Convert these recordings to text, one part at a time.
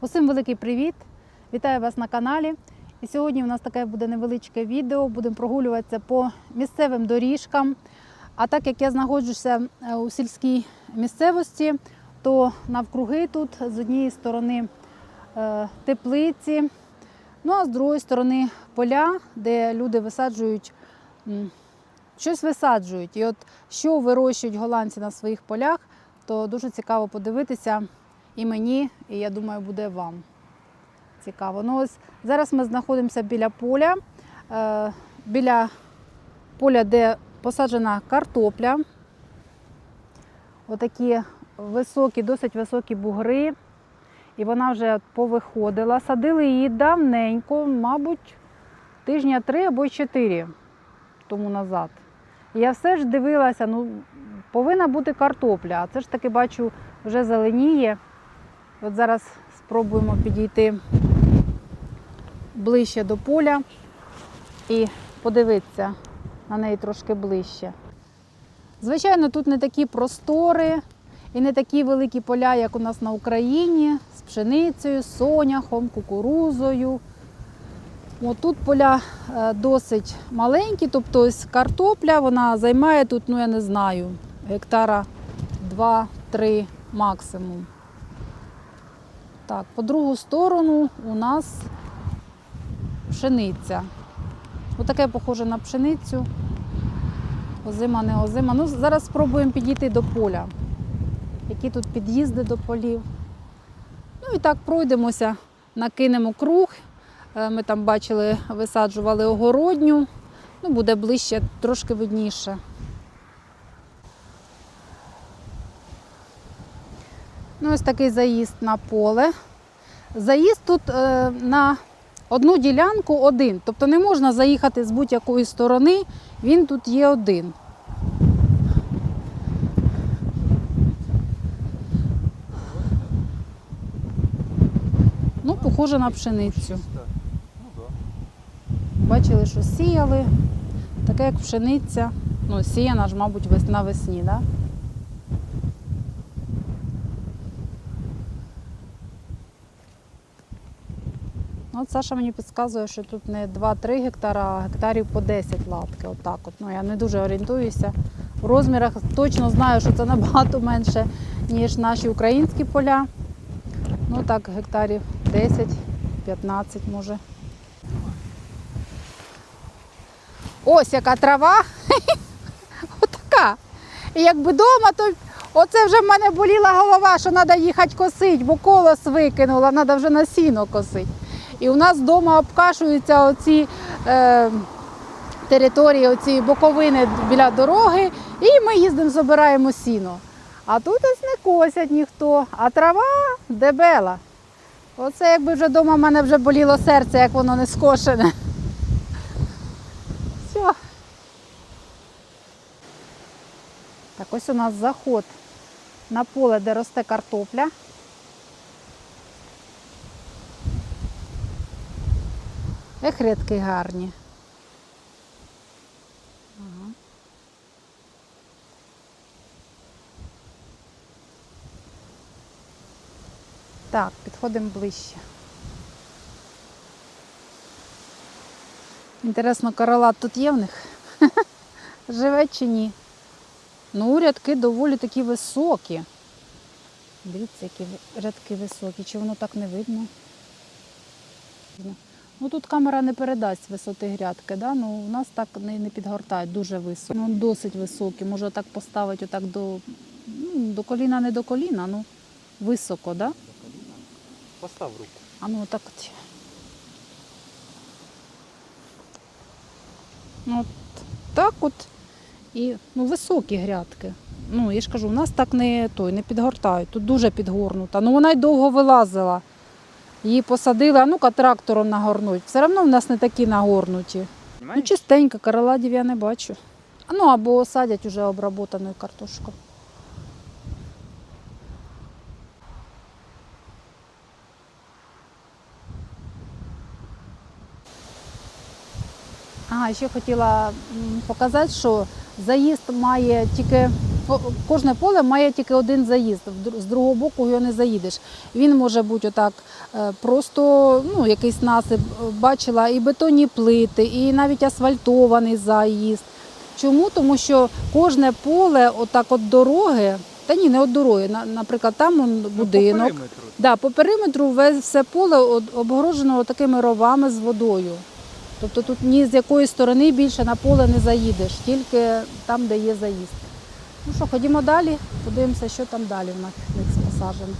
Усім великий привіт! Вітаю вас на каналі. І сьогодні у нас таке буде невеличке відео. Будемо прогулюватися по місцевим доріжкам. А так як я знаходжуся е, у сільській місцевості, то навкруги тут з однієї сторони е, теплиці, ну а з другої сторони поля, де люди висаджують щось висаджують. І от що вирощують голландці на своїх полях, то дуже цікаво подивитися і мені, і я думаю, буде вам цікаво. Ну ось зараз ми знаходимося біля поля, е, біля поля, де посаджена картопля. Отакі високі, досить високі бугри. І вона вже повиходила. Садили її давненько, мабуть, тижня три або чотири тому назад. І я все ж дивилася, ну, повинна бути картопля, а це ж таки бачу, вже зеленіє. От зараз спробуємо підійти ближче до поля і подивитися на неї трошки ближче. Звичайно, тут не такі простори і не такі великі поля, як у нас на Україні, з пшеницею, соняхом, кукурузою. От тут поля е, досить маленькі, тобто ось картопля вона займає тут, ну я не знаю, гектара 2-3 максимум. Так, по другу сторону у нас пшениця. Отаке похоже на пшеницю. Озима, не озима. Ну, зараз спробуємо підійти до поля. Які тут під'їзди до полів. Ну і так пройдемося, накинемо круг. Е, Ми там бачили, висаджували огородню. Ну, буде ближче, трошки видніше. Ну, ось такий заїзд на поле. Заїзд тут е, на одну ділянку один. Тобто не можна заїхати з будь-якої сторони, він тут є один. Ну, похоже на пшеницю. Бачили, що сіяли, таке як пшениця. Ну, сіяна ж, мабуть, вес- навесні, да? От Саша мені підказує, що тут не 2-3 гектара, а гектарів по 10 латки. Отак от. Ну, я не дуже орієнтуюся. В розмірах точно знаю, що це набагато менше, ніж наші українські поля. Ну так, гектарів 10-15 може. Ось яка трава. Отака. І якби вдома, то оце вже в мене боліла голова, що треба їхати косити, бо колос викинула, треба вже на сіно косити. І у нас вдома обкашуються оці е, території, оці боковини біля дороги, і ми їздимо, збираємо сіно. А тут ось не косять ніхто, а трава дебела. Оце якби вже вдома в мене вже боліло серце, як воно не скошене. Все. Так, ось у нас заход на поле, де росте картопля. Ех, рядки гарні. Так, підходимо ближче. Інтересно, королат тут є в них? Живе чи ні? Ну, рядки доволі такі високі. Дивіться, які рядки високі. Чи воно так не видно? Ну тут камера не передасть висоти грядки, да? ну у нас так не, не підгортають, дуже високо. Ну, досить високі. Може так поставити отак до, ну, до коліна, не до коліна, ну високо, да? Постав руку. А ну так от. Ну, от так от. І ну, високі грядки. Ну, я ж кажу, у нас так не той, не підгортають. Тут дуже підгорнута. Ну вона й довго вилазила. Її посадили, а ну-ка трактором нагорнуть. Все одно в нас не такі нагорнуті. Ну, чистенько, короладів я не бачу. Ну, або садять уже обработану картошку. А, ще хотіла показати, що заїзд має тільки кожне поле має тільки один заїзд. З другого боку його не заїдеш. Він може бути отак е, просто ну, якийсь насип. Е, Бачила і бетонні плити, і навіть асфальтований заїзд. Чому? Тому що кожне поле, отак от дороги, та ні, не от дороги, наприклад, там Ну, будинок. По периметру. Да, по периметру весь все поле обгорожено такими ровами з водою. Тобто тут ні з якої сторони більше на поле не заїдеш, тільки там, де є заїзд. Ну що, ходімо далі, подивимося, що там далі в в посаджено.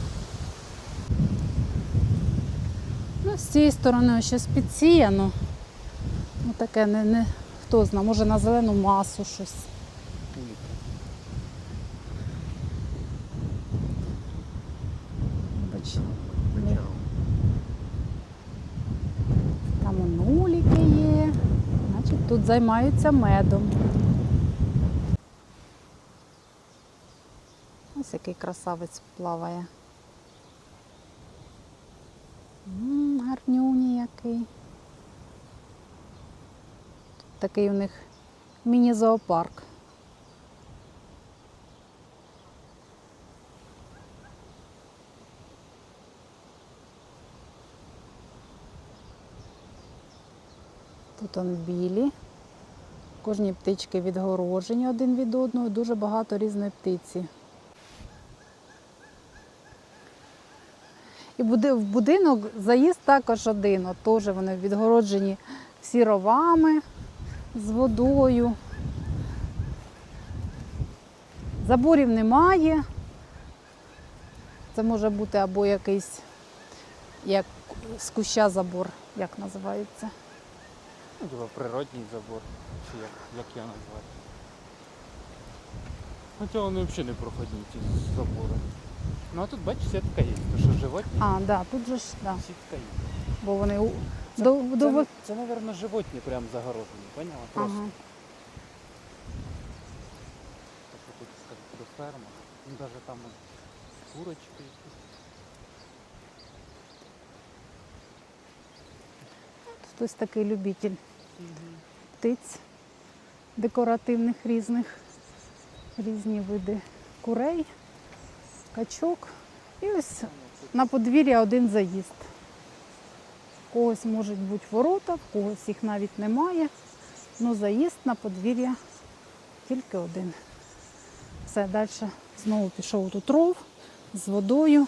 Ну, з цієї сторони щось підсіяно. Ну, таке не, не хто знає, може на зелену масу щось. Ні. Там і нуліки є. Значить, тут займаються медом. Ось який красавець плаває. М, Гарнюні який. Тут такий у них міні-зоопарк. Тут он білі. Кожні птички відгороджені один від одного, дуже багато різної птиці. І буди- в будинок заїзд також один. От теж вони відгороджені всі ровами з водою. Заборів немає. Це може бути або якийсь як з куща забор, як називається. Ну, природній забор, чи як, як його назвати. Хоча вони взагалі не проходні ці забори. Ну а тут бачиш, сітка є, то що животні, А, да, тут же ж, да, сітка є. бо вони у- Це, до, це, до... це, це, мабуть, животні прям загорожені, поняла? Просто. Ага. Так що тут сказати, до ферма. Ну навіть там от курочки якісь. Хтось такий любитель птиць декоративних різних, різні види курей, качок. І ось на подвір'я один заїзд. В когось можуть бути ворота, в когось їх навіть немає. Ну, заїзд на подвір'я тільки один. Все, далі знову пішов тут ров з водою,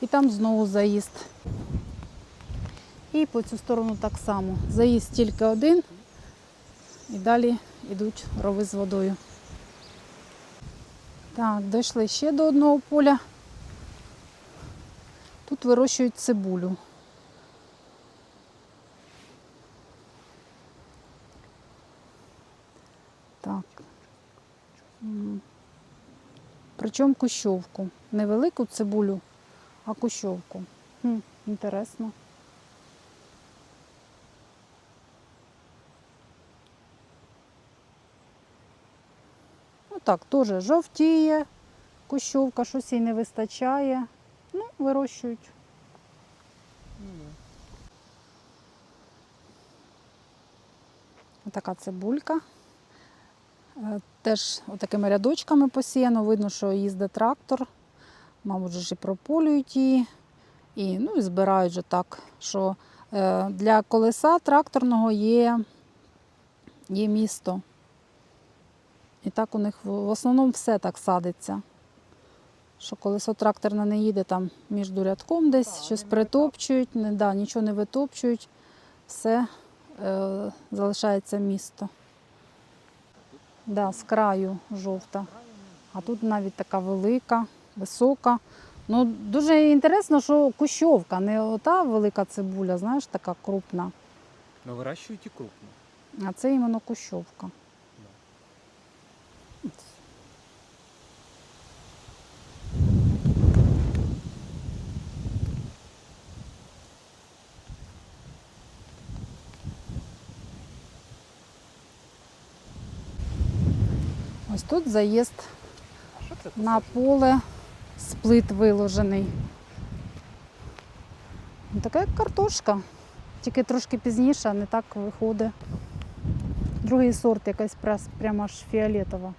і там знову заїзд. І по цю сторону так само. Заїзд тільки один, і далі йдуть рови з водою. Так, дійшли ще до одного поля. Тут вирощують цибулю. Так. Причому кущовку. Не велику цибулю, а кущовку. Хм, інтересно. Так, теж жовтіє, кущовка, щось їй не вистачає. Ну, вирощують. Ну, да. Така цибулька. Е, Теж такими рядочками посіяно. Видно, що їздить трактор. Мабуть, же ж і прополюють її. І, ну, і збирають же так, що е, для колеса тракторного є, є місто. І так у них в основному все так садиться. Що колесо тракторне не їде там між рядком десь, Так, щось не притопчують, не, да, нічого не витопчують, все е, залишається місто. Да, з краю жовта. А тут навіть така велика, висока. Ну, дуже інтересно, що кущовка, не ота велика цибуля, знаєш, така крупна. Ну вирощують і крупно. А це іменно кущовка. Ось тут заїзд на поле сплит виложений. Ну, Така як картошка, тільки трошки пізніше, а не так виходить. Другий сорт якась прямо аж фіолетова.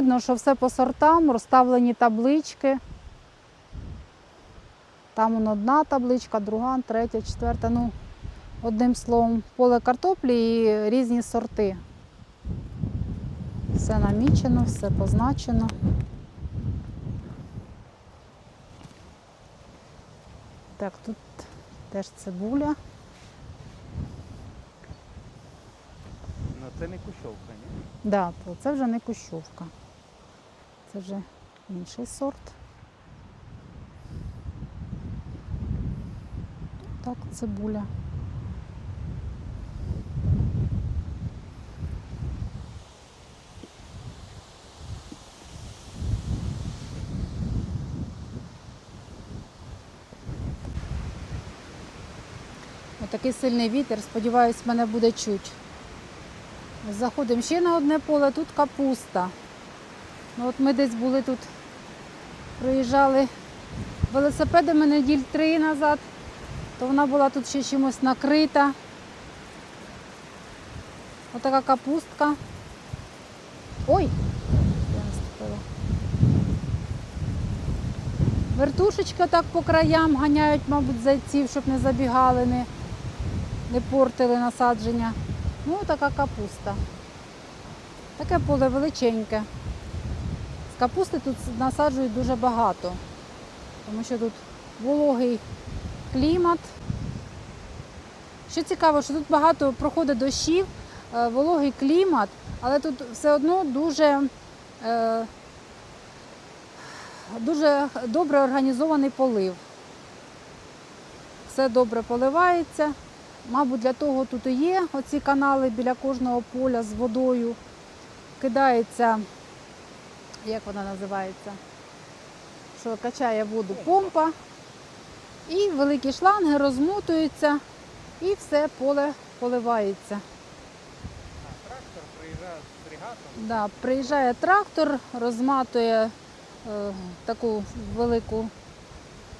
Видно, що все по сортам, розставлені таблички. Там одна табличка, друга, третя, четверта. Ну, одним словом, поле картоплі і різні сорти. Все намічено, все позначено. Так, тут теж цибуля. Ну це не кущовка, ні? Да, то це вже не кущовка. Це вже інший сорт. Так, цибуля. Отакий сильний вітер, сподіваюсь, мене буде чуть. Заходимо ще на одне поле, тут капуста. Ну, от ми десь були тут, проїжджали велосипедами неділь три назад, то вона була тут ще чимось накрита. Отака капустка. Ой! Вертушечка так по краям ганяють, мабуть, зайців, щоб не забігали, не, не портили насадження. Ну, така капуста. Таке поле величеньке. Капусти тут насаджують дуже багато, тому що тут вологий клімат. Що цікаво, що тут багато проходить дощів, е, вологий клімат, але тут все одно дуже, е, дуже добре організований полив. Все добре поливається. Мабуть, для того тут і є оці канали біля кожного поля з водою. Кидається, як вона називається, що качає воду помпа. І великі шланги розмотуються і все поле поливається. А трактор приїжджає з фрегатом. Да, приїжджає трактор, розматує е, таку велику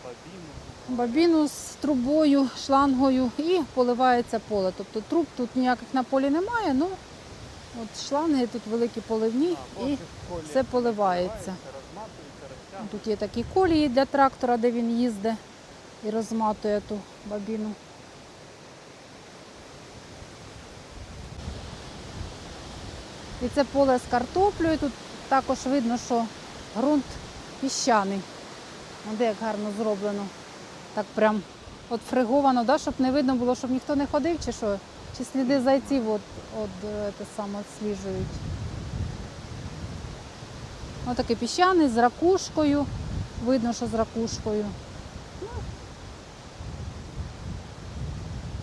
бабіну. бабіну з трубою, шлангою і поливається поле. Тобто труб тут ніяких на полі немає, ну от шланги тут великі поливні і все поливається. тут є такі колії для трактора, де він їздить і розматує ту бабіну. І це поле з картоплею. Тут також видно, що ґрунт піщаний. Де як гарно зроблено. Так прям от фриговано, да, щоб не видно було, щоб ніхто не ходив, чи що? Чи сліди зайців от, от, е, те саме відсліджують. Ось такий піщаний з ракушкою. Видно, що з ракушкою. Ну.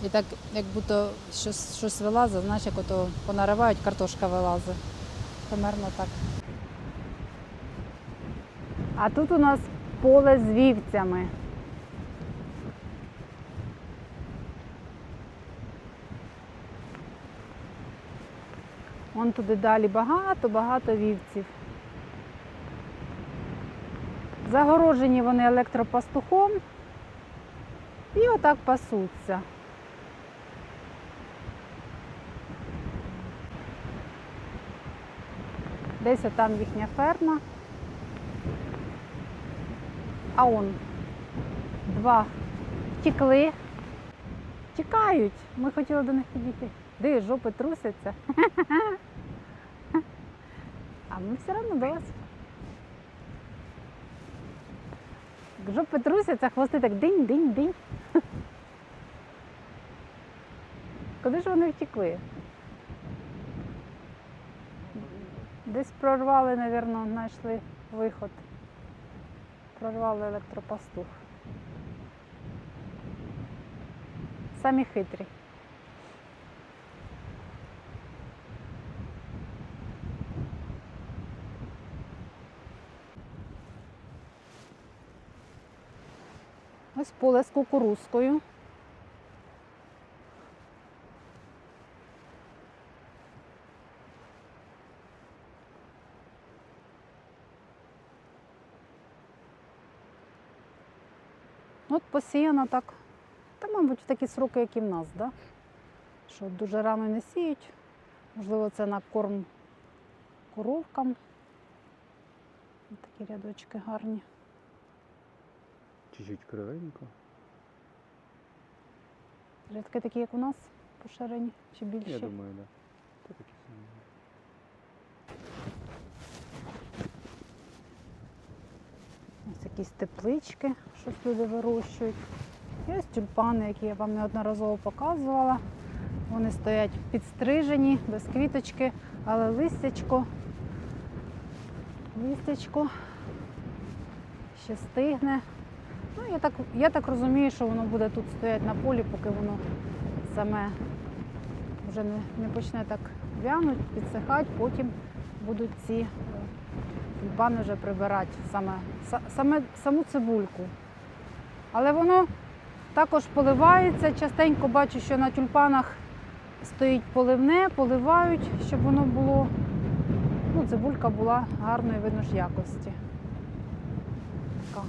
І так, як будто щось, щось вилазить, як ото понаривають, картошка вилазить. Примерно так. А тут у нас поле з вівцями. Вон туди далі багато-багато вівців. Загорожені вони електропастухом і отак пасуться. Десь там їхня ферма. А он два втекли. Тікають. Ми хотіли до них підійти. Диви, жопи трусяться. А ми все одно до вас. Жопи трусяться, хвости так динь-динь-динь. Куди ж вони втекли? Десь прорвали, мабуть, знайшли виход. Прорвали електропастух. Самі хитрі. Ось поле з кукурузкою. От посіяно так. Та, мабуть, в такі сроки, як і в нас, да? що дуже рано не сіють. Можливо, це на корм коровкам. Такі рядочки гарні. Чуть-чуть кривенько. Рядки такі, як у нас, поширені чи більші? Я думаю, да. Це такі самі. Ось якісь теплички, щось люди вирощують. І ось тюльпани, які я вам неодноразово показувала. Вони стоять підстрижені, без квіточки, але листячко, листячко ще стигне. Ну, я так, я так розумію, що воно буде тут стояти на полі, поки воно саме вже не, не почне так вянуть, підсихати, потім будуть ці е, тюльпани вже прибирати саме, саме саму цибульку. Але воно також поливається. Частенько бачу, що на тюльпанах стоїть поливне, поливають, щоб воно було, ну, цибулька була гарної видно ж якості. Така.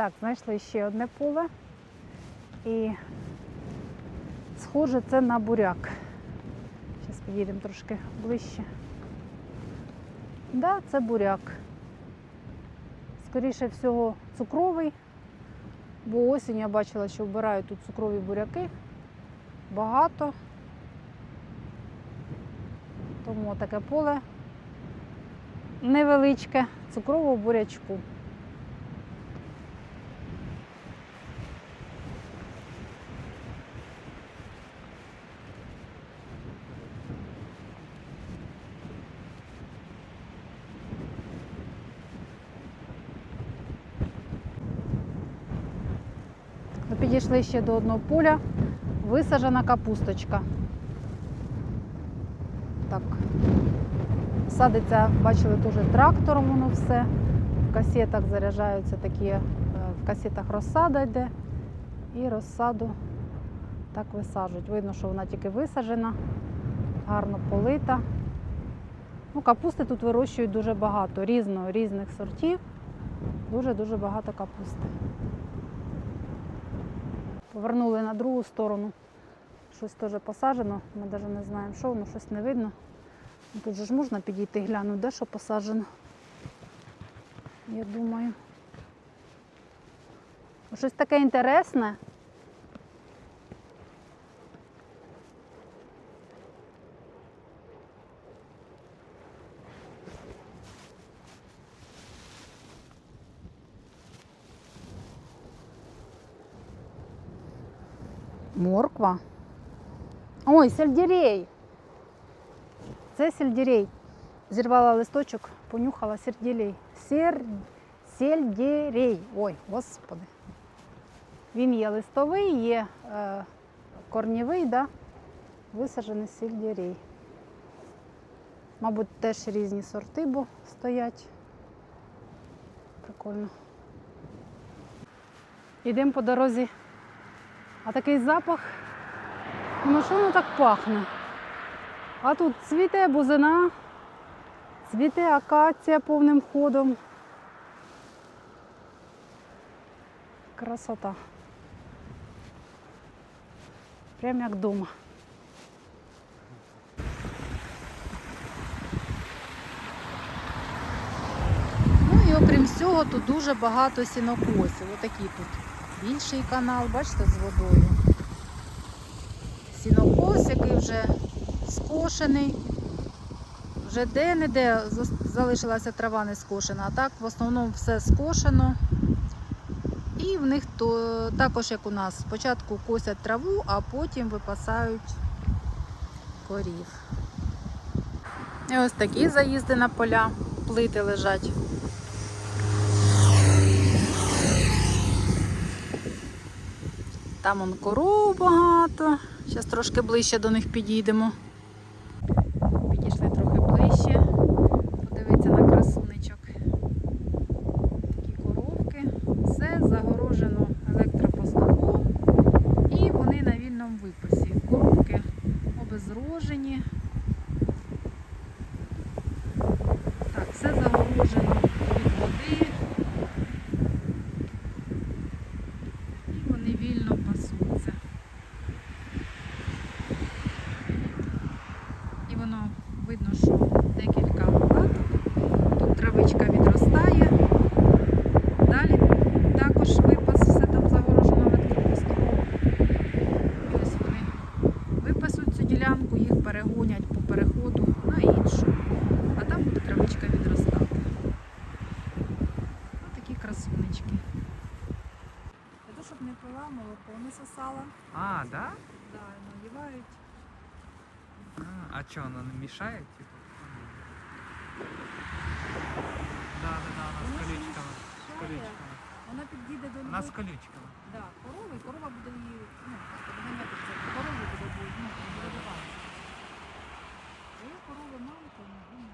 Так, знайшли ще одне поле. І схоже це на буряк. Зараз підійдемо трошки ближче. Да, це буряк. Скоріше всього, цукровий, бо осінь я бачила, що вбирають тут цукрові буряки. Багато. Тому таке поле невеличке цукрового бурячку. Ми підійшли ще до одного поля, висаджена капусточка. Так. Садиться, бачили, теж трактором воно все. В касетах заряджаються такі, е, в касетах розсада йде і розсаду так висаджують. Видно, що вона тільки висаджена, гарно полита. Ну, капусти тут вирощують дуже багато, різного, різних сортів. Дуже-дуже багато капусти. Повернули на другу сторону. Щось теж посаджено. Ми навіть не знаємо, що воно, щось не видно. Тут же ж можна підійти глянути, де що посаджено. Я думаю. Щось таке інтересне. Морква. Ой, сельдерей. Це сельдерей. Зірвала листочок, понюхала сельдерей. Сер... Сельдерей. Ой, господи. Він є листовий, є е, корнєвий, да? висаджений сельдерей. Мабуть, теж різні сорти, бо стоять. Прикольно. Йдемо по дорозі. А такий запах. Ну що воно так пахне? А тут цвіте бузина, цвіте акація повним ходом. Красота. Прям як вдома. Ну і окрім всього, тут дуже багато сінокосів. Отакі тут більший канал, бачите, з водою. Сінокос, який вже скошений. Вже де-не-де залишилася трава не скошена, а так в основному все скошено. І в них то, також, як у нас, спочатку косять траву, а потім випасають корів. І ось такі заїзди на поля, плити лежать. Там он коров багато. Зараз трошки ближче до них підійдемо. Підійшли трохи ближче. Подивитися на красуничок. Такі коровки. Все загорожено електропостолом. І вони на вільному випасі. Коровки обезрожені. Так, все загорожено Да? Да, наливають. А, а що, вона не мішає? Да, да, да, вона з Вона не колючками. З мішає. колючками. До Вона з любої- колючками. да, корова и корова будет її, ну, доганяти вже, корову буде, ну, буде добивати. Коли корови мали, то ну,